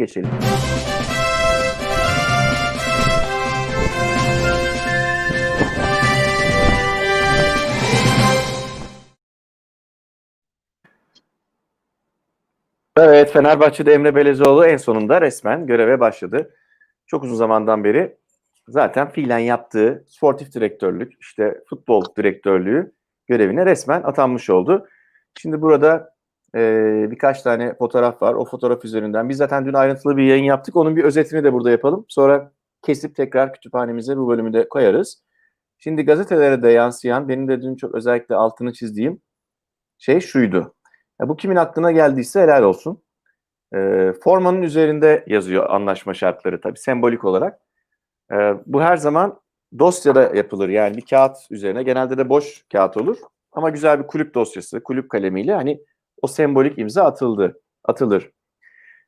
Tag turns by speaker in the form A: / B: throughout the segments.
A: geçelim. Evet, Fenerbahçe'de Emre Belezoğlu en sonunda resmen göreve başladı. Çok uzun zamandan beri zaten fiilen yaptığı sportif direktörlük, işte futbol direktörlüğü görevine resmen atanmış oldu. Şimdi burada e, birkaç tane fotoğraf var. O fotoğraf üzerinden biz zaten dün ayrıntılı bir yayın yaptık. Onun bir özetini de burada yapalım. Sonra kesip tekrar kütüphanemize bu bölümü de koyarız. Şimdi gazetelere de yansıyan, benim de dün çok özellikle altını çizdiğim şey şuydu. Ya bu kimin aklına geldiyse helal olsun. E, formanın üzerinde yazıyor anlaşma şartları tabii sembolik olarak. E, bu her zaman dosyada yapılır. Yani bir kağıt üzerine genelde de boş kağıt olur. Ama güzel bir kulüp dosyası, kulüp kalemiyle hani o sembolik imza atıldı, atılır.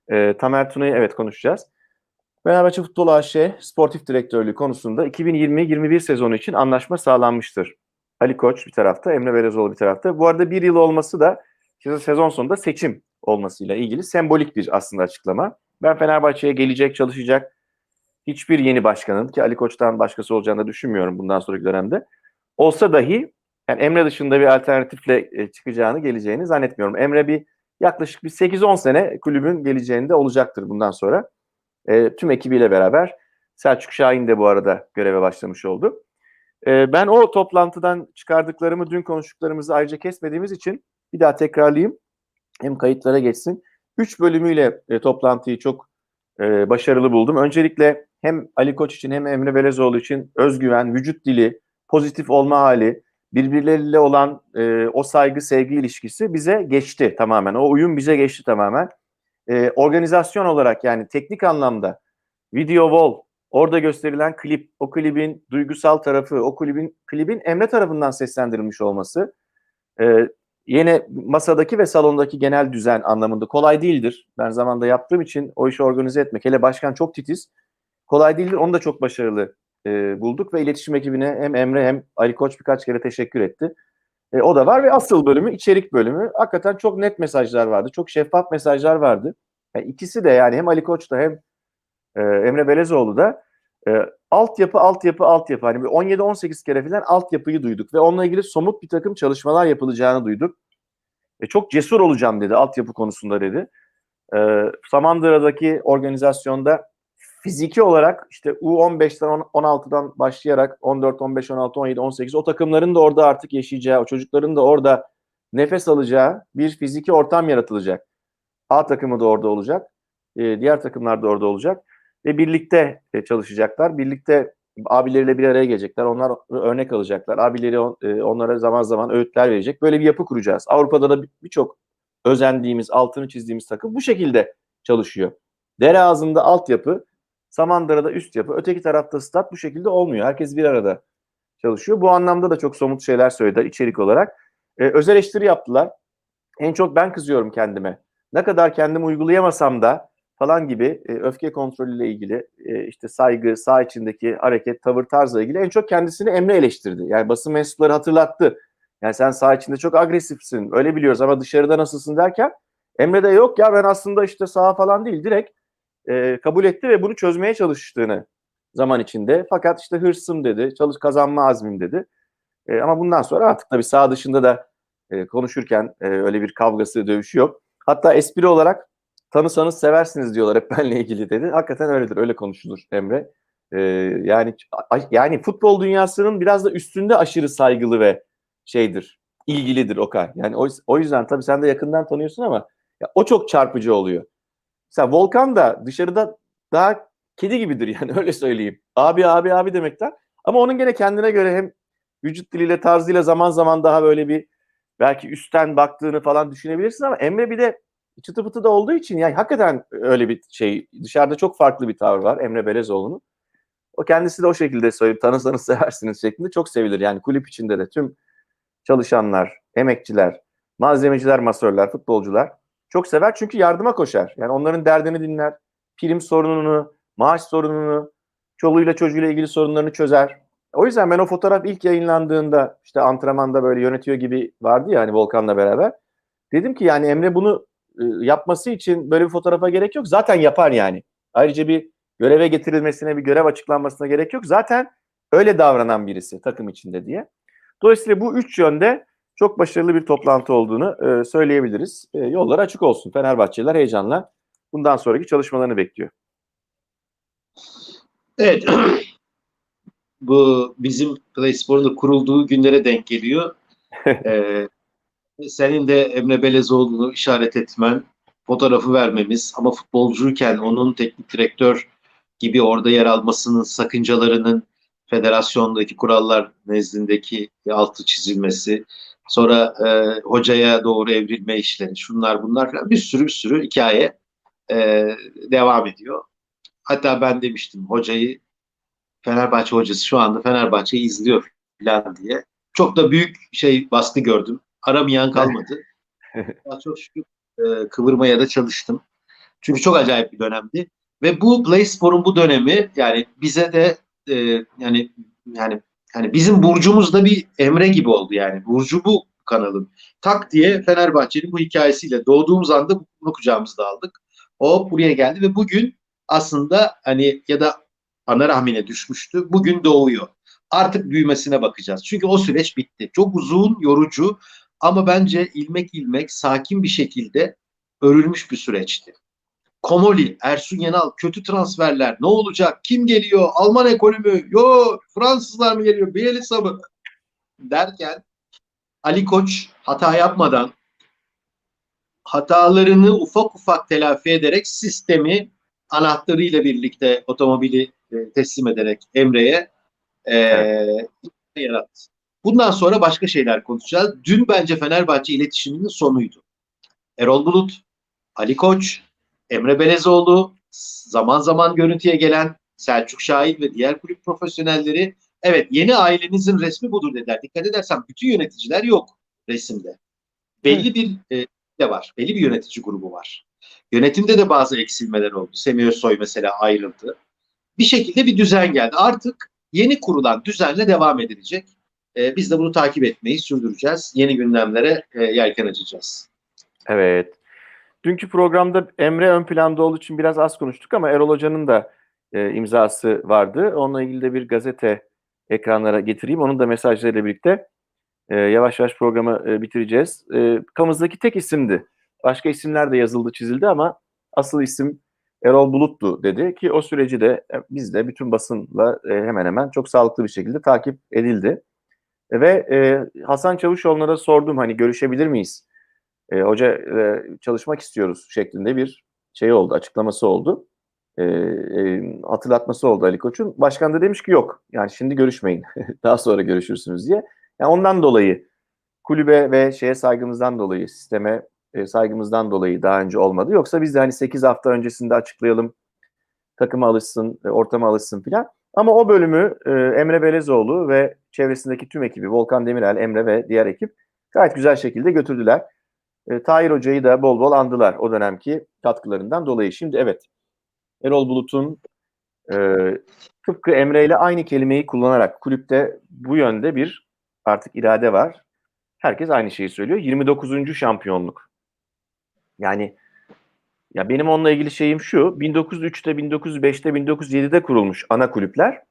A: E, Tamer Tuna'yı evet konuşacağız. Fenerbahçe Futbol AŞ sportif direktörlüğü konusunda 2020-21 sezonu için anlaşma sağlanmıştır. Ali Koç bir tarafta, Emre Belezoğlu bir tarafta. Bu arada bir yıl olması da sezon sonunda seçim olmasıyla ilgili sembolik bir aslında açıklama. Ben Fenerbahçe'ye gelecek, çalışacak hiçbir yeni başkanın ki Ali Koç'tan başkası olacağını da düşünmüyorum bundan sonraki dönemde. Olsa dahi yani Emre dışında bir alternatifle e, çıkacağını, geleceğini zannetmiyorum. Emre bir yaklaşık bir 8-10 sene kulübün geleceğinde olacaktır bundan sonra. E, tüm ekibiyle beraber Selçuk Şahin de bu arada göreve başlamış oldu. E, ben o toplantıdan çıkardıklarımı, dün konuştuklarımızı ayrıca kesmediğimiz için bir daha tekrarlayayım. Hem kayıtlara geçsin. Üç bölümüyle e, toplantıyı çok e, başarılı buldum. Öncelikle hem Ali Koç için hem Emre Belezoğlu için özgüven, vücut dili, pozitif olma hali, birbirleriyle olan e, o saygı, sevgi ilişkisi bize geçti tamamen. O uyum bize geçti tamamen. E, organizasyon olarak yani teknik anlamda video wall, orada gösterilen klip, o klibin duygusal tarafı, o klibin klibin Emre tarafından seslendirilmiş olması, e, yine masadaki ve salondaki genel düzen anlamında kolay değildir. Ben zamanda yaptığım için o işi organize etmek, hele başkan çok titiz, kolay değildir. Onu da çok başarılı e, bulduk ve iletişim ekibine hem Emre hem Ali Koç birkaç kere teşekkür etti. E, o da var ve asıl bölümü içerik bölümü. Hakikaten çok net mesajlar vardı. Çok şeffaf mesajlar vardı. Yani ikisi de yani hem Ali Koç da hem e, Emre Belezoğlu da e, altyapı, altyapı, altyapı. Hani 17-18 kere falan altyapıyı duyduk ve onunla ilgili somut bir takım çalışmalar yapılacağını duyduk. E, çok cesur olacağım dedi altyapı konusunda dedi. E, Samandıra'daki organizasyonda fiziki olarak işte U15'ten 16'dan başlayarak 14, 15, 16, 17, 18 o takımların da orada artık yaşayacağı, o çocukların da orada nefes alacağı bir fiziki ortam yaratılacak. A takımı da orada olacak. E, diğer takımlar da orada olacak. Ve birlikte e, çalışacaklar. Birlikte abileriyle bir araya gelecekler. Onlar örnek alacaklar. Abileri e, onlara zaman zaman öğütler verecek. Böyle bir yapı kuracağız. Avrupa'da da birçok özendiğimiz, altını çizdiğimiz takım bu şekilde çalışıyor. Dere ağzında altyapı, Samandıra'da üst yapı, öteki tarafta stat bu şekilde olmuyor. Herkes bir arada çalışıyor. Bu anlamda da çok somut şeyler söylediler içerik olarak. Ee, öz eleştiri yaptılar. En çok ben kızıyorum kendime. Ne kadar kendimi uygulayamasam da falan gibi e, öfke kontrolüyle ilgili e, işte saygı, sağ içindeki hareket, tavır tarzla ilgili en çok kendisini Emre eleştirdi. Yani basın mensupları hatırlattı. Yani sen sağ içinde çok agresifsin. Öyle biliyoruz ama dışarıda nasılsın derken Emre de yok ya ben aslında işte sağ falan değil. Direkt e, kabul etti ve bunu çözmeye çalıştığını zaman içinde. Fakat işte hırsım dedi, çalış kazanma azmim dedi. E, ama bundan sonra artık tabii sağ dışında da e, konuşurken e, öyle bir kavgası, dövüşü yok. Hatta espri olarak tanısanız seversiniz diyorlar hep benle ilgili dedi. Hakikaten öyledir, öyle konuşulur Emre. E, yani yani futbol dünyasının biraz da üstünde aşırı saygılı ve şeydir, ilgilidir Okay. Yani o, o yüzden tabii sen de yakından tanıyorsun ama ya, o çok çarpıcı oluyor. Mesela Volkan da dışarıda daha kedi gibidir yani öyle söyleyeyim. Abi abi abi demekten. Ama onun gene kendine göre hem vücut diliyle tarzıyla zaman zaman daha böyle bir belki üstten baktığını falan düşünebilirsin ama Emre bir de çıtı pıtı da olduğu için yani hakikaten öyle bir şey dışarıda çok farklı bir tavır var Emre Belezoğlu'nun. O kendisi de o şekilde söyleyip tanısanız seversiniz şeklinde çok sevilir. Yani kulüp içinde de tüm çalışanlar, emekçiler, malzemeciler, masörler, futbolcular çok sever çünkü yardıma koşar. Yani onların derdini dinler, prim sorununu, maaş sorununu, çoluğuyla çocuğuyla ilgili sorunlarını çözer. O yüzden ben o fotoğraf ilk yayınlandığında işte antrenmanda böyle yönetiyor gibi vardı ya hani Volkan'la beraber. Dedim ki yani Emre bunu e, yapması için böyle bir fotoğrafa gerek yok. Zaten yapar yani. Ayrıca bir göreve getirilmesine, bir görev açıklanmasına gerek yok. Zaten öyle davranan birisi takım içinde diye. Dolayısıyla bu üç yönde çok başarılı bir toplantı olduğunu e, söyleyebiliriz. E, yollar açık olsun. Fenerbahçeliler heyecanla bundan sonraki çalışmalarını bekliyor.
B: Evet. Bu bizim PlaySpor'un da kurulduğu günlere denk geliyor. ee, senin de Emre Belezoğlu'nu işaret etmen, fotoğrafı vermemiz ama futbolcuyken onun teknik direktör gibi orada yer almasının sakıncalarının federasyondaki kurallar nezdindeki altı çizilmesi, sonra e, hocaya doğru evrilme işleri, şunlar bunlar falan bir sürü bir sürü hikaye e, devam ediyor. Hatta ben demiştim hocayı Fenerbahçe hocası şu anda Fenerbahçe'yi izliyor falan diye. Çok da büyük şey baskı gördüm. Aramayan kalmadı. Çok şükür e, kıvırmaya da çalıştım. Çünkü çok acayip bir dönemdi. Ve bu Play Spor'un bu dönemi yani bize de e, yani yani yani bizim burcumuz da bir Emre gibi oldu yani. Burcu bu kanalın. Tak diye Fenerbahçe'nin bu hikayesiyle doğduğumuz anda bunu kucağımızda aldık. O buraya geldi ve bugün aslında hani ya da ana rahmine düşmüştü. Bugün doğuyor. Artık büyümesine bakacağız. Çünkü o süreç bitti. Çok uzun, yorucu ama bence ilmek ilmek sakin bir şekilde örülmüş bir süreçti. Komoli, Ersun Yanal, kötü transferler, ne olacak, kim geliyor, Alman ekolü mü, yo Fransızlar mı geliyor, Bielisa mı derken Ali Koç hata yapmadan hatalarını ufak ufak telafi ederek sistemi anahtarıyla birlikte otomobili e, teslim ederek Emre'ye e, evet. yarattı. Bundan sonra başka şeyler konuşacağız. Dün bence Fenerbahçe iletişiminin sonuydu. Erol Bulut, Ali Koç, Emre Belezoğlu, zaman zaman görüntüye gelen Selçuk Şahin ve diğer kulüp profesyonelleri evet yeni ailenizin resmi budur dediler. Dikkat edersen bütün yöneticiler yok resimde. Belli bir e, de var. Belli bir yönetici grubu var. Yönetimde de bazı eksilmeler oldu. Semih Özsoy mesela ayrıldı. Bir şekilde bir düzen geldi. Artık yeni kurulan düzenle devam edilecek. Ee, biz de bunu takip etmeyi sürdüreceğiz. Yeni gündemlere e, yelken açacağız.
A: Evet. Dünkü programda Emre ön planda olduğu için biraz az konuştuk ama Erol Hoca'nın da e, imzası vardı. Onunla ilgili de bir gazete ekranlara getireyim. Onun da mesajlarıyla birlikte e, yavaş yavaş programı e, bitireceğiz. E, kamızdaki tek isimdi. Başka isimler de yazıldı, çizildi ama asıl isim Erol Bulut'tu dedi ki o süreci de e, biz de bütün basınla e, hemen hemen çok sağlıklı bir şekilde takip edildi. Ve e, Hasan Çavuşoğlu'na da sordum hani görüşebilir miyiz? E, hoca e, çalışmak istiyoruz şeklinde bir şey oldu, açıklaması oldu. E, e, hatırlatması oldu Ali Koç'un. Başkan da demiş ki yok yani şimdi görüşmeyin daha sonra görüşürsünüz diye. Yani ondan dolayı kulübe ve şeye saygımızdan dolayı sisteme e, saygımızdan dolayı daha önce olmadı. Yoksa biz de hani 8 hafta öncesinde açıklayalım, takıma alışsın, e, ortama alışsın filan. Ama o bölümü e, Emre Belezoğlu ve çevresindeki tüm ekibi, Volkan Demirel, Emre ve diğer ekip gayet güzel şekilde götürdüler. E, Tahir Hoca'yı da bol bol andılar o dönemki katkılarından dolayı. Şimdi evet, Erol Bulut'un e, tıpkı Emre ile aynı kelimeyi kullanarak kulüpte bu yönde bir artık irade var. Herkes aynı şeyi söylüyor. 29. şampiyonluk. Yani ya benim onunla ilgili şeyim şu. 1903'te, 1905'te, 1907'de kurulmuş ana kulüpler.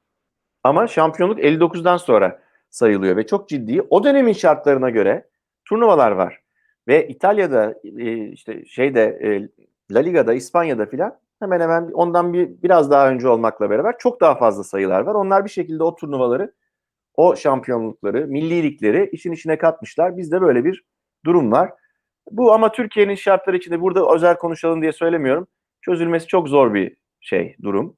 A: Ama şampiyonluk 59'dan sonra sayılıyor ve çok ciddi. O dönemin şartlarına göre turnuvalar var. Ve İtalya'da e, işte şeyde e, La Liga'da, İspanya'da filan hemen hemen ondan bir biraz daha önce olmakla beraber çok daha fazla sayılar var. Onlar bir şekilde o turnuvaları, o şampiyonlukları, milli ligleri işin içine katmışlar. Bizde böyle bir durum var. Bu ama Türkiye'nin şartları içinde burada özel konuşalım diye söylemiyorum. Çözülmesi çok zor bir şey, durum.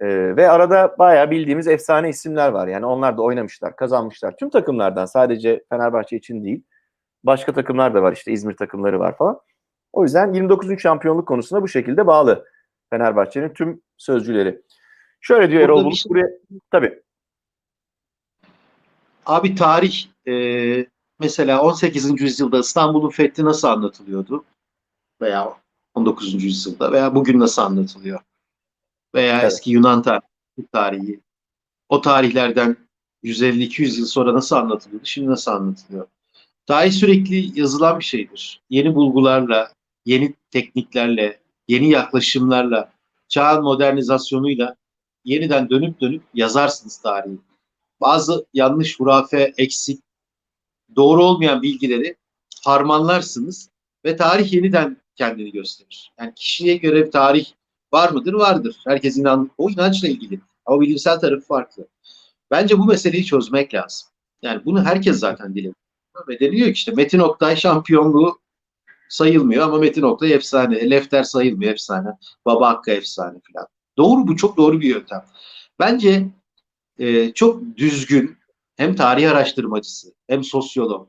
A: Ee, ve arada bayağı bildiğimiz efsane isimler var. Yani onlar da oynamışlar, kazanmışlar. Tüm takımlardan sadece Fenerbahçe için değil. Başka takımlar da var işte İzmir takımları var falan. O yüzden 29. şampiyonluk konusuna bu şekilde bağlı Fenerbahçe'nin tüm sözcüleri. Şöyle diyor Erol Bulut şey... buraya tabii.
B: Abi tarih e, mesela 18. yüzyılda İstanbul'un fethi nasıl anlatılıyordu? Veya 19. yüzyılda veya bugün nasıl anlatılıyor? Veya evet. eski Yunan tarihi, tarihi. O tarihlerden 150-200 yıl sonra nasıl anlatılıyordu? Şimdi nasıl anlatılıyor? Tarih sürekli yazılan bir şeydir. Yeni bulgularla, yeni tekniklerle, yeni yaklaşımlarla, çağın modernizasyonuyla yeniden dönüp dönüp yazarsınız tarihi. Bazı yanlış, hurafe, eksik, doğru olmayan bilgileri harmanlarsınız ve tarih yeniden kendini gösterir. Yani kişiye göre bir tarih var mıdır? Vardır. Herkes inan o inançla ilgili. Ama bilimsel tarafı farklı. Bence bu meseleyi çözmek lazım. Yani bunu herkes zaten dile. Ve deniliyor ki işte Metin Oktay şampiyonluğu sayılmıyor ama Metin Oktay efsane. Lefter sayılmıyor efsane. Baba Hakkı efsane falan. Doğru bu çok doğru bir yöntem. Bence e, çok düzgün hem tarih araştırmacısı hem sosyolog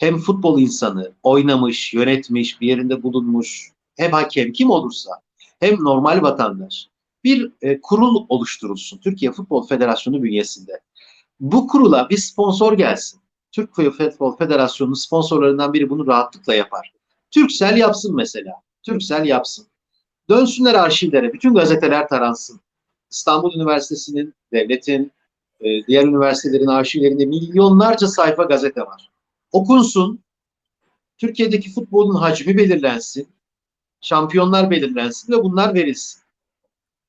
B: hem futbol insanı oynamış, yönetmiş, bir yerinde bulunmuş hem hakem kim olursa hem normal vatandaş bir e, kurul oluşturulsun Türkiye Futbol Federasyonu bünyesinde. Bu kurula bir sponsor gelsin. Türk Futbol Federasyonu'nun sponsorlarından biri bunu rahatlıkla yapar. Türksel yapsın mesela. Türksel yapsın. Dönsünler arşivlere. Bütün gazeteler taransın. İstanbul Üniversitesi'nin, devletin, e, diğer üniversitelerin arşivlerinde milyonlarca sayfa gazete var. Okunsun. Türkiye'deki futbolun hacmi belirlensin. Şampiyonlar belirlensin ve bunlar verilsin.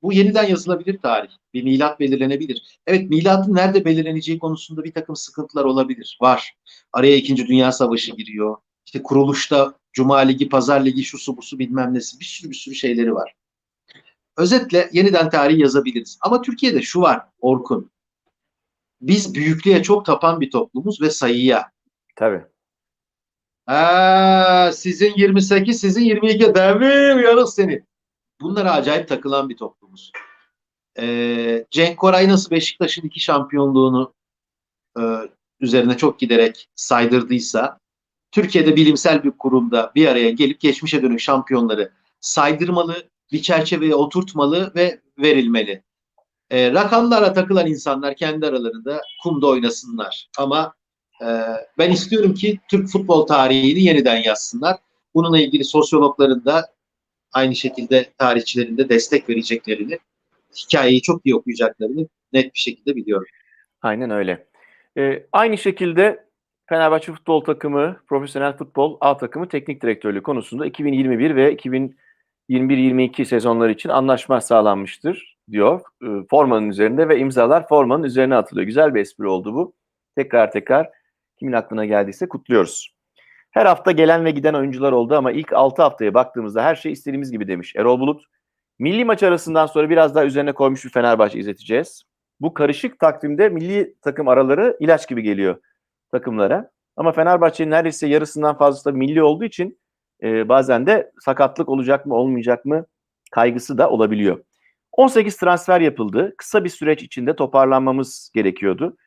B: Bu yeniden yazılabilir tarih. Bir milat belirlenebilir. Evet milatın nerede belirleneceği konusunda bir takım sıkıntılar olabilir. Var. Araya 2. Dünya Savaşı giriyor. İşte kuruluşta Cuma Ligi, Pazar Ligi, şusu busu bilmem nesi bir sürü bir sürü şeyleri var. Özetle yeniden tarih yazabiliriz. Ama Türkiye'de şu var Orkun. Biz büyüklüğe çok tapan bir toplumuz ve sayıya.
A: Tabii.
B: Ha, sizin 28, sizin 22 devrim yarız seni. Bunlara acayip takılan bir toplumuz. Ee, Cenk Koray nasıl Beşiktaş'ın iki şampiyonluğunu e, üzerine çok giderek saydırdıysa Türkiye'de bilimsel bir kurumda bir araya gelip geçmişe dönük şampiyonları saydırmalı, bir çerçeveye oturtmalı ve verilmeli. Ee, rakamlara takılan insanlar kendi aralarında kumda oynasınlar. Ama e, ben istiyorum ki Türk futbol tarihini yeniden yazsınlar. Bununla ilgili sosyologların da aynı şekilde tarihçilerin de destek vereceklerini, hikayeyi çok iyi okuyacaklarını net bir şekilde biliyorum.
A: Aynen öyle. Ee, aynı şekilde Fenerbahçe futbol takımı, profesyonel futbol A takımı teknik direktörlüğü konusunda 2021 ve 2021-22 sezonları için anlaşma sağlanmıştır diyor. Ee, formanın üzerinde ve imzalar formanın üzerine atılıyor. Güzel bir espri oldu bu. Tekrar tekrar kimin aklına geldiyse kutluyoruz. Her hafta gelen ve giden oyuncular oldu ama ilk 6 haftaya baktığımızda her şey istediğimiz gibi demiş Erol Bulut. Milli maç arasından sonra biraz daha üzerine koymuş bir Fenerbahçe izleteceğiz. Bu karışık takvimde milli takım araları ilaç gibi geliyor takımlara. Ama Fenerbahçe'nin neredeyse yarısından fazlası da milli olduğu için e, bazen de sakatlık olacak mı olmayacak mı kaygısı da olabiliyor. 18 transfer yapıldı. Kısa bir süreç içinde toparlanmamız gerekiyordu.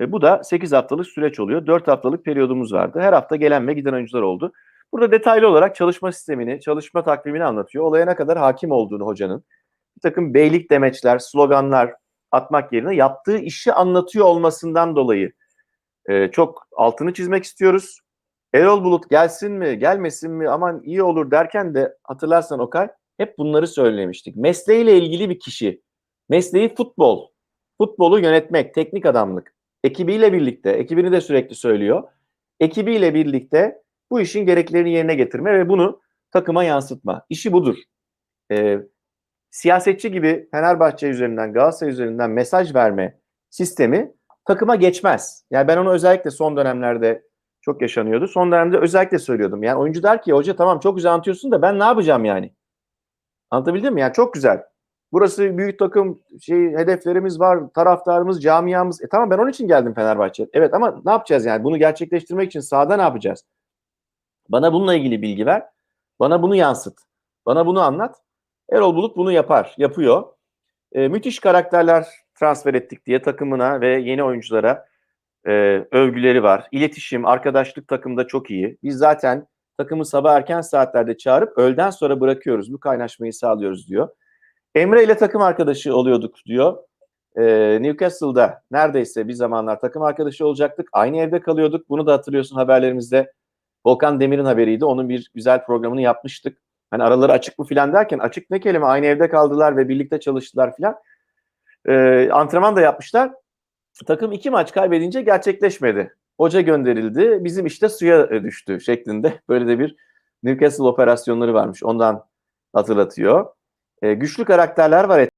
A: E, bu da 8 haftalık süreç oluyor. 4 haftalık periyodumuz vardı. Her hafta gelen ve giden oyuncular oldu. Burada detaylı olarak çalışma sistemini, çalışma takvimini anlatıyor. Olaya ne kadar hakim olduğunu hocanın. Bir takım beylik demeçler, sloganlar atmak yerine yaptığı işi anlatıyor olmasından dolayı e, çok altını çizmek istiyoruz. Erol Bulut gelsin mi, gelmesin mi, aman iyi olur derken de hatırlarsan Okay hep bunları söylemiştik. Mesleğiyle ilgili bir kişi, mesleği futbol, futbolu yönetmek, teknik adamlık, ekibiyle birlikte, ekibini de sürekli söylüyor, ekibiyle birlikte bu işin gereklerini yerine getirme ve bunu takıma yansıtma. İşi budur. Ee, siyasetçi gibi Fenerbahçe üzerinden, Galatasaray üzerinden mesaj verme sistemi takıma geçmez. Yani ben onu özellikle son dönemlerde çok yaşanıyordu. Son dönemde özellikle söylüyordum. Yani oyuncu der ki hoca tamam çok güzel anlatıyorsun da ben ne yapacağım yani? Anlatabildim mi? Yani çok güzel. Burası büyük takım, şey hedeflerimiz var, taraftarımız, camiamız. E tamam ben onun için geldim Fenerbahçe'ye. Evet ama ne yapacağız yani? Bunu gerçekleştirmek için sahada ne yapacağız? Bana bununla ilgili bilgi ver. Bana bunu yansıt. Bana bunu anlat. Erol Bulut bunu yapar, yapıyor. E, müthiş karakterler transfer ettik diye takımına ve yeni oyunculara e, övgüleri var. İletişim, arkadaşlık takımda çok iyi. Biz zaten takımı sabah erken saatlerde çağırıp öğleden sonra bırakıyoruz. Bu kaynaşmayı sağlıyoruz diyor. Emre ile takım arkadaşı oluyorduk diyor. E, Newcastle'da neredeyse bir zamanlar takım arkadaşı olacaktık. Aynı evde kalıyorduk. Bunu da hatırlıyorsun haberlerimizde. Volkan Demir'in haberiydi. Onun bir güzel programını yapmıştık. Hani araları açık mı filan derken açık ne kelime aynı evde kaldılar ve birlikte çalıştılar filan. E, antrenman da yapmışlar. Takım iki maç kaybedince gerçekleşmedi. Hoca gönderildi. Bizim işte suya düştü şeklinde böyle de bir Newcastle operasyonları varmış. Ondan hatırlatıyor. E, güçlü karakterler var